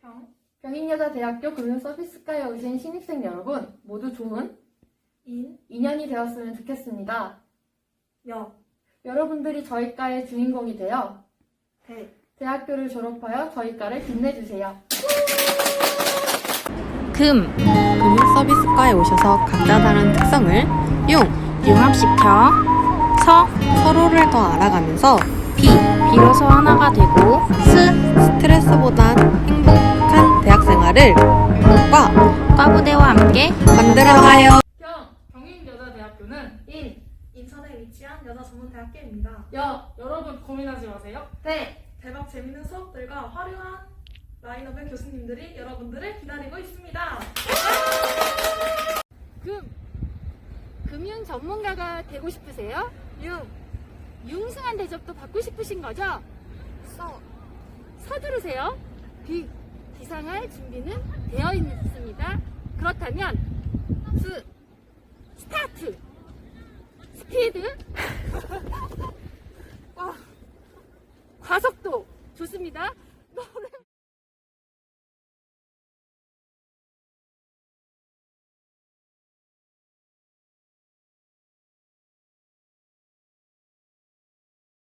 평, 병인여자대학교 금융서비스과에 오신 신입생 여러분 모두 좋은 인, 2년이 되었으면 좋겠습니다. 여, 여러분들이 저희 과의 주인공이 되어 대, 대학교를 졸업하여 저희 과를 빛내주세요. 금 금융서비스과에 오셔서 각자 다른 특성을 융 융합시켜 서 서로를 더 알아가면서 비 비로소 하나가 되고 스 대학생활을 과 과부대와 함께 만들어가요. 병 병인여자대학교는 인, 인천에 위치한 여자 전문 대학교입니다. 여 여러분 고민하지 마세요. 대, 대박 재밌는 수업들과 화려한 라인업의 교수님들이 여러분들을 기다리고 있습니다. 금 금융 전문가가 되고 싶으세요? 융 융승한 대접도 받고 싶으신 거죠? 서 서두르세요. 비 비상할 준비는 되어 있습니다. 그렇다면 스 스타트 스피드 와, 과속도 좋습니다.